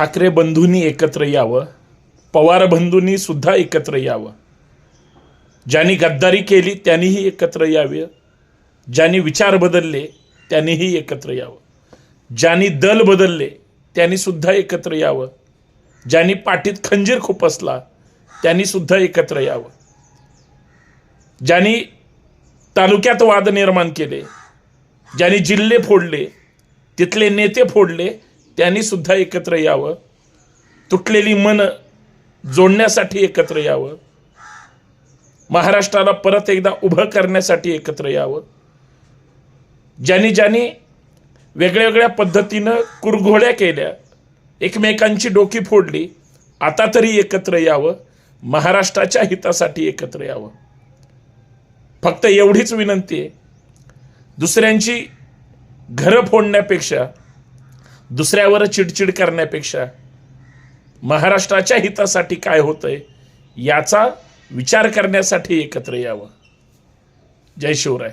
ठाकरे बंधूंनी एकत्र यावं पवार बंधूंनी सुद्धा एकत्र यावं. ज्यांनी गद्दारी केली त्यांनीही एकत्र यावे. ज्यांनी विचार बदलले त्यांनीही एकत्र यावं. ज्यांनी दल बदलले त्यांनी सुद्धा एकत्र यावं. ज्यांनी पाठीत खंजीर खुपसला त्यांनी सुद्धा एकत्र यावं. ज्यांनी तालुक्यात वाद निर्माण केले ज्यांनी जिल्हे फोडले तिथले नेते फोडले त्यांनी सुद्धा एकत्र यावं. तुटलेली मन जोडण्यासाठी एकत्र यावं. महाराष्ट्राला परत एकदा उभं करण्यासाठी एकत्र यावं. ज्यांनी ज्यांनी वेगळ्या वेगळ्या पद्धतीनं कुरघोड्या केल्या एकमेकांची डोकी फोडली आता तरी एकत्र यावं महाराष्ट्राच्या हितासाठी एकत्र यावं. फक्त एवढीच विनंती आहे. दुसऱ्यांची घरं फोडण्यापेक्षा दुसऱ्यावर चिडचिड करण्यापेक्षा महाराष्ट्राच्या हितासाठी काय होतंय याचा विचार करण्यासाठी एकत्र यावं. जय शिवराय.